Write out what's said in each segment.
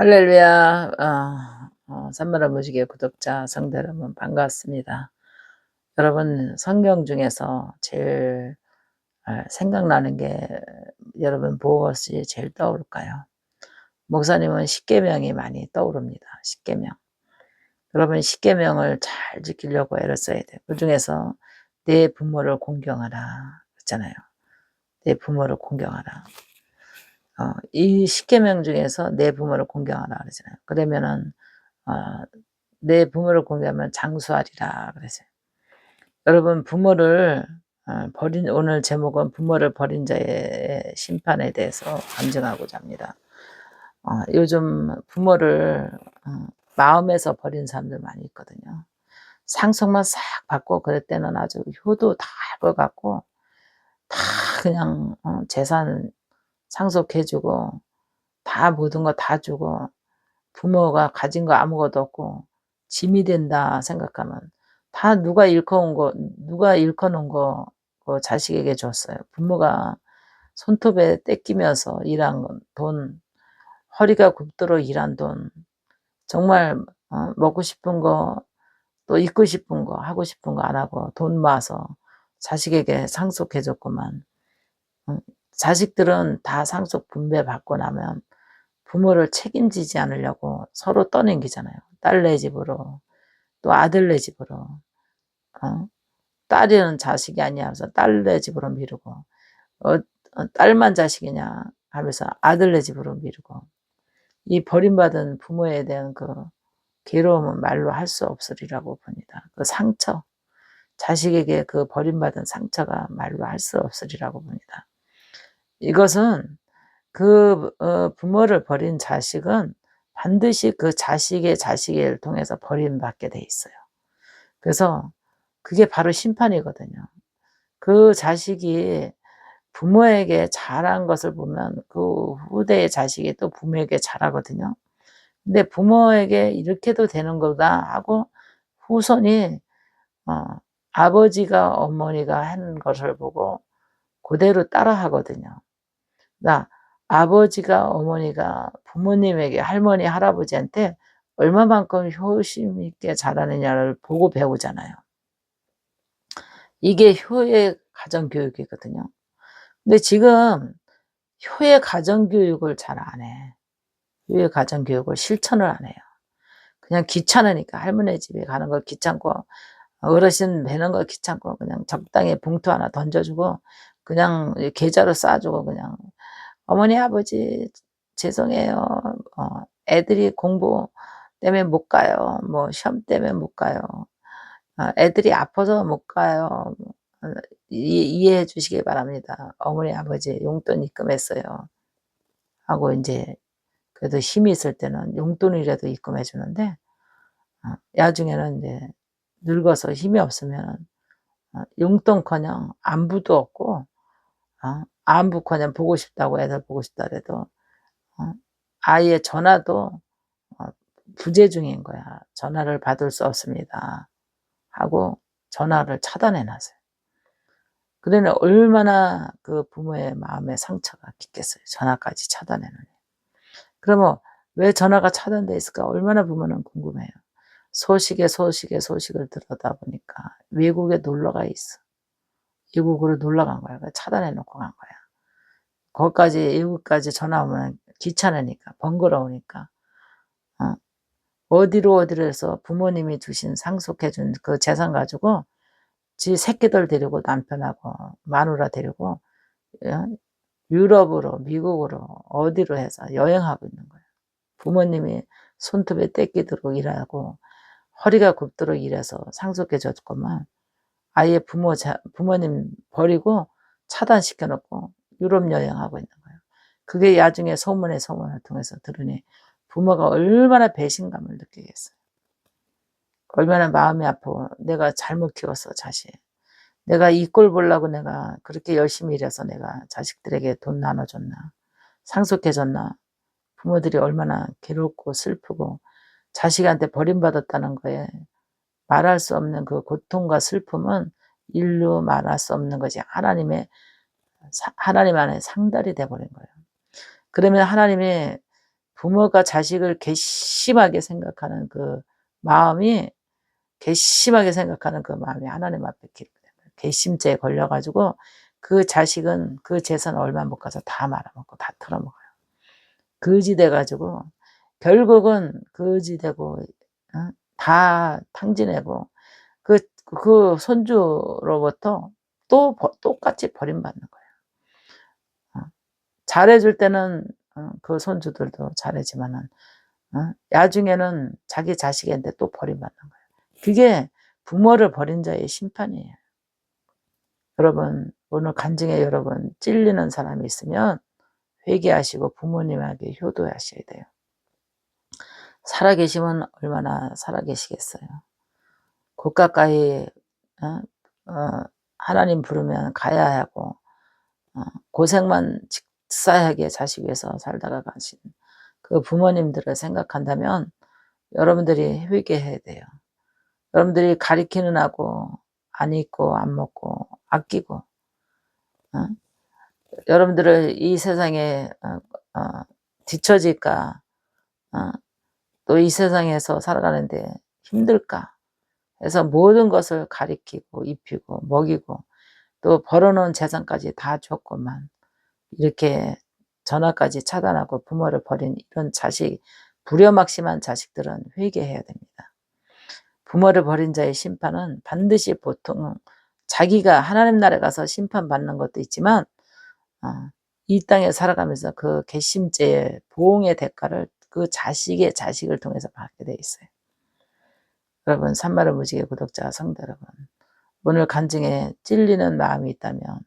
할렐루야. 어, 어, 산마라 무지개 구독자 성도 여러분 반갑습니다. 여러분 성경 중에서 제일 아, 생각나는 게 여러분 무엇이 제일 떠오를까요? 목사님은 십계명이 많이 떠오릅니다. 십계명. 여러분 십계명을 잘 지키려고 애를 써야 돼요. 그 중에서 내 부모를 공경하라 그랬잖아요. 내 부모를 공경하라. 어, 이 십계명 중에서 내 부모를 공경하라 그러잖아요. 그러면은 어, 내 부모를 공경하면 장수하리라 그랬어요. 여러분 부모를 어, 버린 오늘 제목은 부모를 버린 자의 심판에 대해서 감정하고자 합니다. 어, 요즘 부모를 어, 마음에서 버린 사람들 많이 있거든요. 상속만 싹 받고 그럴 때는 아주 효도 다 할 것 같고 다 그냥 어, 재산 상속해주고 다 모든 거 다 주고 부모가 가진 거 아무것도 없고 짐이 된다 생각하면 다 누가 일커온 거 누가 일커놓은 거 그 자식에게 줬어요. 부모가 손톱에 떼끼면서 일한 돈 허리가 굽도록 일한 돈 정말 어, 먹고 싶은 거 또 입고 싶은 거 하고 싶은 거 안 하고 돈 모아서 자식에게 상속해줬구만 자식들은 다 상속 분배 받고 나면 부모를 책임지지 않으려고 서로 떠넘기잖아요. 딸네 집으로 또 아들네 집으로 어? 딸이는 자식이 아니야 하면서 딸네 집으로 미루고 어, 어, 딸만 자식이냐 하면서 아들네 집으로 미루고 이 버림받은 부모에 대한 그 괴로움은 말로 할 수 없으리라고 봅니다. 그 상처 자식에게 그 버림받은 상처가 말로 할 수 없으리라고 봅니다. 이것은 그 어, 부모를 버린 자식은 반드시 그 자식의 자식을 통해서 버림받게 돼 있어요. 그래서 그게 바로 심판이거든요. 그 자식이 부모에게 잘한 것을 보면 그 후대의 자식이 또 부모에게 잘하거든요. 근데 부모에게 이렇게도 되는 거다 하고 후손이 어, 아버지가 어머니가 한 것을 보고 그대로 따라 하거든요. 나 아버지가 어머니가 부모님에게 할머니 할아버지한테 얼마만큼 효심 있게 잘하느냐를 보고 배우잖아요. 이게 효의 가정교육이거든요. 근데 지금 효의 가정교육을 잘 안 해. 효의 가정교육을 실천을 안 해요. 그냥 귀찮으니까 할머니 집에 가는 거 귀찮고 어르신 뵈는 거 귀찮고 그냥 적당히 봉투 하나 던져주고 그냥 계좌로 싸주고 그냥 어머니 아버지 죄송해요. 어, 애들이 공부 때문에 못 가요. 뭐 시험 때문에 못 가요. 어, 애들이 아파서 못 가요. 어, 이, 해해 주시기 바랍니다. 어머니 아버지 용돈 입금했어요. 하고 이제 그래도 힘이 있을 때는 용돈이라도 입금해 주는데 어, 야중에는 이제 늙어서 힘이 없으면 어, 용돈커녕 안부도 없고 어, 안부커녕 보고 싶다고 애들 보고 싶다 해도 어, 아예 전화도 어, 부재 중인 거야. 전화를 받을 수 없습니다. 하고 전화를 차단해 놨어요. 그러면 얼마나 그 부모의 마음에 상처가 깊겠어요. 전화까지 차단해 놓으니. 그러면 왜 전화가 차단돼 있을까? 얼마나 부모는 궁금해요. 소식에 소식에 소식을 들어다 보니까 외국에 놀러가 있어. 외국으로 놀러 간 거야. 차단해 놓고 간 거야. 거기까지 외국까지 전화 오면 귀찮으니까 번거로우니까 어. 어디로 어디로 해서 부모님이 주신 상속해 준 그 재산 가지고 지 새끼들 데리고 남편하고 마누라 데리고 어, 유럽으로 미국으로 어디로 해서 여행하고 있는 거예요. 부모님이 손톱에 떼끼도록 일하고 허리가 굽도록 일해서 상속해 줬구만 아예 부모 자, 부모님 버리고 차단시켜 놓고 유럽 여행하고 있는 거예요. 그게 나중에 소문에 소문을 통해서 들으니 부모가 얼마나 배신감을 느끼겠어요. 얼마나 마음이 아파. 내가 잘못 키웠어, 자식. 내가 이 꼴 보려고 내가 그렇게 열심히 일해서 내가 자식들에게 돈 나눠줬나. 상속해줬나. 부모들이 얼마나 괴롭고 슬프고 자식한테 버림받았다는 거에 말할 수 없는 그 고통과 슬픔은 인류 말할 수 없는 것이 하나님의 하나님 안에 상달이 돼버린 거예요. 그러면 하나님이 부모가 자식을 괘씸하게 생각하는 그 마음이 괘씸하게 생각하는 그 마음이 하나님 앞에 기- 괘씸죄에 걸려가지고 그 자식은 그 재산 얼마 못 가서 다 말아먹고 다 털어먹어요. 거지 돼가지고 결국은 거지 되고 어? 다 탕진하고 그, 그 손주로부터 또 버- 똑같이 버림받는 거예요. 어? 잘해줄 때는 어, 그 손주들도 잘해지만은 어? 야중에는 자기 자식한테 또 버림받는 거예요. 그게 부모를 버린 자의 심판이에요. 여러분 오늘 간증에 여러분 찔리는 사람이 있으면 회개하시고 부모님에게 효도하셔야 돼요. 살아계시면 얼마나 살아계시겠어요. 곳 가까이 어? 어, 하나님 부르면 가야 하고 어, 고생만 직사하게 자식 위해서 살다가 가신 그 부모님들을 생각한다면 여러분들이 회개해야 돼요. 여러분들이 가리키는 하고 안 입고 안 먹고 아끼고 어? 여러분들을 이 세상에 어, 어, 뒤처질까 어? 또이 세상에서 살아가는데 힘들까 해서 모든 것을 가리키고 입히고 먹이고 또 벌어놓은 재산까지 다 줬고만 이렇게 전화까지 차단하고 부모를 버린 이런 자식 불효막심한 자식들은 회개해야 됩니다. 부모를 버린 자의 심판은 반드시 보통 자기가 하나님 나라에 가서 심판받는 것도 있지만 어, 이 땅에 살아가면서 그 괘씸죄의 보응의 대가를 그 자식의 자식을 통해서 받게 돼 있어요. 여러분 산마를 무지개 구독자 성도 여러분 오늘 간증에 찔리는 마음이 있다면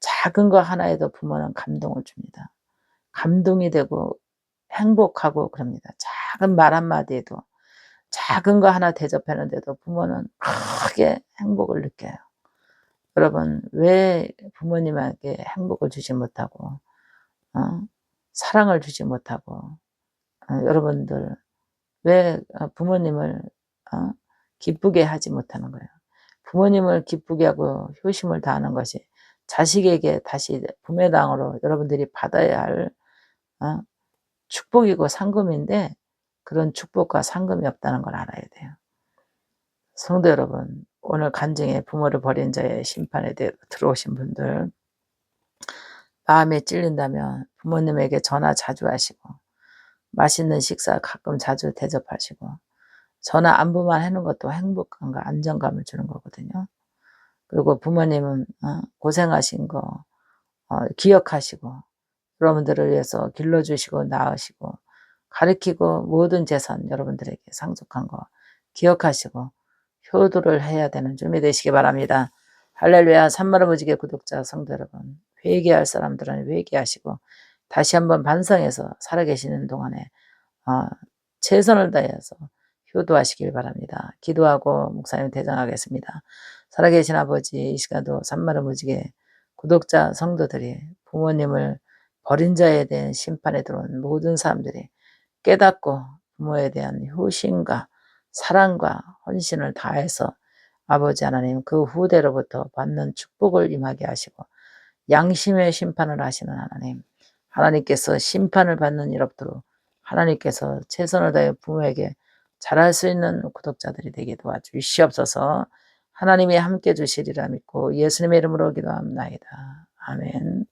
작은 거 하나에도 부모는 감동을 줍니다. 감동이 되고 행복하고 그럽니다. 작은 말 한마디에도 작은 거 하나 대접하는데도 부모는 크게 행복을 느껴요. 여러분 왜 부모님에게 행복을 주지 못하고 어? 사랑을 주지 못하고 어, 여러분들 왜 부모님을 어? 기쁘게 하지 못하는 거예요. 부모님을 기쁘게 하고 효심을 다하는 것이 자식에게 다시 부메당으로 여러분들이 받아야 할 어? 축복이고 상금인데 그런 축복과 상금이 없다는 걸 알아야 돼요. 성도 여러분, 오늘 간증에 부모를 버린 자의 심판에 대해 들어오신 분들 마음에 찔린다면 부모님에게 전화 자주 하시고 맛있는 식사 가끔 자주 대접하시고 전화 안부만 해놓은 것도 행복감과 안정감을 주는 거거든요. 그리고 부모님은 어, 고생하신 거 어, 기억하시고 여러분들을 위해서 길러주시고 낳으시고 가르치고 모든 재산 여러분들에게 상속한 거 기억하시고 효도를 해야 되는 준비 되시기 바랍니다. 할렐루야 산마를 무지개 구독자 성도 여러분 회개할 사람들은 회개하시고 다시 한번 반성해서 살아계시는 동안에 어, 최선을 다해서 효도하시길 바랍니다. 기도하고 목사님 대장하겠습니다. 살아계신 아버지 이 시간도 산마를 무지개 구독자 성도들이 부모님을 버린 자에 대한 심판에 들어온 모든 사람들이 깨닫고 부모에 대한 효심과 사랑과 헌신을 다해서 아버지 하나님 그 후대로부터 받는 축복을 임하게 하시고 양심의 심판을 하시는 하나님 하나님께서 심판을 받는 일 없도록 하나님께서 최선을 다해 부모에게 잘할 수 있는 구독자들이 되게 도와주시옵소서 하나님이 함께 주시리라 믿고 예수님의 이름으로 기도합니다. 아멘